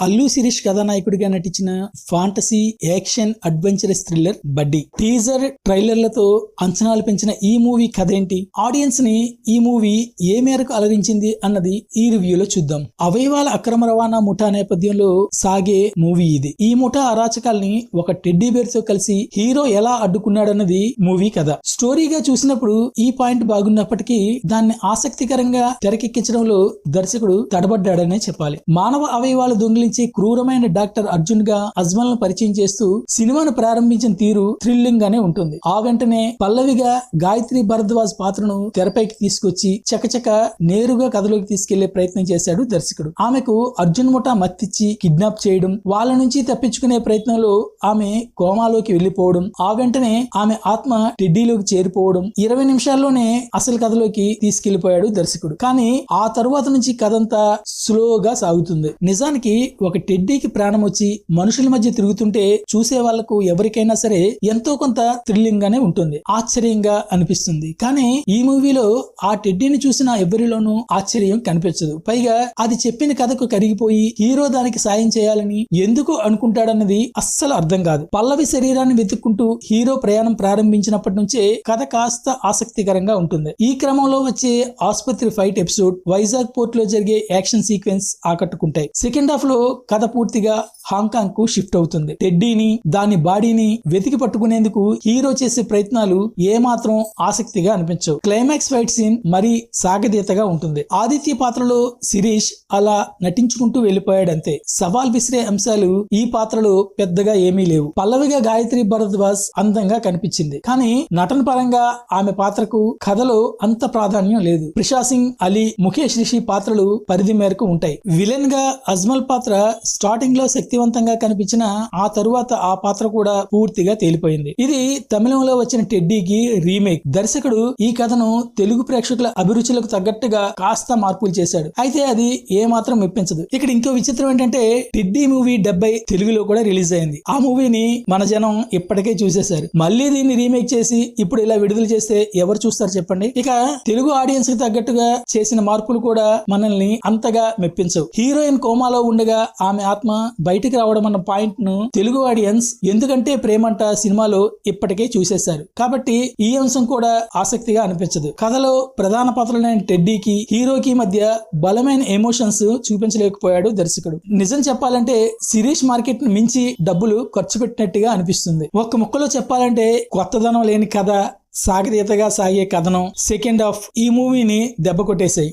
అల్లు శిరీష్ కథానాయకుడిగా నటించిన fantasy action adventurous thriller buddy teaser ట్రైలర్లతో అంచనాలు పెంచిన ఈ మూవీ కథ ఏంటి? ఆడియన్స్ని ఈ మూవీ ఏ మేరకు అలరించింది అన్నది ఈ రివ్యూలో చూద్దాం. అవయవాల అక్రమ రవాణా ముఠా నేపథ్యంలో సాగే మూవీ ఇది. ఈ ముఠా అరాచకాల్ని ఒక టెడ్డీ బేర్తో కలిసి హీరో ఎలా అడ్డుకున్నాడన్నది మూవీ కథ. స్టోరీగా చూసినప్పుడు ఈ పాయింట్ బాగున్నప్పటికీ దాన్ని ఆసక్తికరంగా తెరకెక్కించడంలో దర్శకుడు తడబడ్డాడనే చెప్పాలి. మానవ అవయవాల దొంగిలి దొంగిలించే క్రూరమైన డాక్టర్ అర్జున్గా అజ్మల్ను పరిచయం చేస్తూ సినిమాను ప్రారంభించిన తీరు థ్రిల్లింగ్ గానే ఉంటుంది. ఆ వెంటనే పల్లవిగా గాయత్రి భరద్వాజ్ పాత్రను తెరపైకి తీసుకొచ్చి చకచక నేరుగా కథలోకి తీసుకెళ్ళే ప్రయత్నం చేశాడు దర్శకుడు. ఆమెకు అర్జున్ ముఠా మత్తిచ్చి కిడ్నాప్ చేయడం వాళ్ళ నుంచి తప్పించుకునే ప్రయత్నంలో ఆమె కోమాలోకి వెళ్ళిపోవడం ఆ వెంటనే ఆమె ఆత్మ టెడ్డీలోకి చేరిపోవడం ఇరవై నిమిషాల్లోనే అసలు కథలోకి తీసుకెళ్ళిపోయాడు దర్శకుడు. కానీ ఆ తరువాత నుంచి కథంతా స్లోగా సాగుతుంది. నిజానికి ఒక టెడ్డీకి ప్రాణం వచ్చి మనుషుల మధ్య తిరుగుతుంటే చూసే వాళ్ళకు ఎవరికైనా సరే ఎంతో కొంత థ్రిల్లింగ్ గానే ఉంటుంది. ఆశ్చర్యంగా అనిపిస్తుంది. కానీ ఈ మూవీలో ఆ టెడ్డీని చూసిన ఎవరిలోనూ ఆశ్చర్యం కనిపించదు. పైగా అది చెప్పిన కథకు కరిగిపోయి హీరో దానికి సాయం చేయాలని ఎందుకు అనుకుంటాడన్నది అస్సలు అర్థం కాదు. పల్లవి శరీరాన్ని వెతుక్కుంటూ హీరో ప్రయాణం ప్రారంభించినప్పటి నుంచే కథ కాస్త ఆసక్తికరంగా ఉంటుంది. ఈ క్రమంలో వచ్చే ఆసుపత్రి ఫైట్ ఎపిసోడ్ వైజాగ్ పోర్ట్లో జరిగే యాక్షన్ సీక్వెన్స్ ఆకట్టుకుంటాయి. సెకండ్ హాఫ్లో కథ పూర్తిగా హాంకాంగ్కు షిఫ్ట్ అవుతుంది. టెడ్డీని దాని బాడీని వెతికి పట్టుకునేందుకు హీరో చేసే ప్రయత్నాలు ఏమాత్రం ఆసక్తిగా అనిపించవు. క్లైమాక్స్ ఫైట్ సీన్ మరీ సాగదీతగా ఉంటుంది. ఆదిత్య పాత్రలో శిరీష్ అలా నటించుకుంటూ వెళ్ళిపోయాడంతే. సవాల్ విసిరే అంశాలు ఈ పాత్రలో పెద్దగా ఏమీ లేవు. పల్లవిగా గాయత్రి భరద్వాజ్ అందంగా కనిపించింది. కానీ నటన పరంగా ఆమె పాత్రకు కథలో అంత ప్రాధాన్యం లేదు. ప్రిషా సింగ్ అలీ ముఖేష్ రిషి పాత్రలు పరిధి మేరకు ఉంటాయి. విలన్గా అజ్మల్ పాత్ర స్టార్టింగ్లో శక్తివంతంగా కనిపించిన ఆ తరువాత ఆ పాత్ర కూడా పూర్తిగా తేలిపోయింది. ఇది తమిళంలో వచ్చిన టెడ్డీకి రీమేక్. దర్శకుడు ఈ కథను తెలుగు ప్రేక్షకుల అభిరుచులకు తగ్గట్టుగా కాస్త మార్పులు చేశాడు. అయితే అది ఏ మాత్రం మెప్పించదు. ఇక్కడ ఇంకో విచిత్రం ఏంటంటే టెడ్డీ మూవీ డెబ్బై తెలుగులో కూడా రిలీజ్ అయింది. ఆ మూవీని మన జనం ఇప్పటికే చూసేశారు. మళ్ళీ దీన్ని రీమేక్ చేసి ఇప్పుడు ఇలా విడుదల చేస్తే ఎవరు చూస్తారు చెప్పండి? ఇక తెలుగు ఆడియన్స్కి తగ్గట్టుగా చేసిన మార్పులు కూడా మనల్ని అంతగా మెప్పించవు. హీరోయిన్ కోమాలో ఉండగా ఆమె ఆత్మ బయటికి రావడం అన్న పాయింట్ను తెలుగు ఆడియన్స్ ఎందుకంటే ప్రేమంట సినిమాలో ఇప్పటికే చూసేశారు. కాబట్టి ఈ అంశం కూడా ఆసక్తిగా అనిపించదు. కథలో ప్రధాన పాత్రలైన టెడ్డీకి హీరోకి మధ్య బలమైన ఎమోషన్స్ చూపించలేకపోయాడు దర్శకుడు. నిజం చెప్పాలంటే సిరీష్ మార్కెట్ను మించి డబ్బులు ఖర్చు పెట్టినట్టుగా అనిపిస్తుంది. ఒక్క ముక్కలో చెప్పాలంటే కొత్తదనం లేని కథ సాగతీతగా సాగే కథనం సెకండ్ హాఫ్ ఈ మూవీని దెబ్బ కొట్టేశాయి.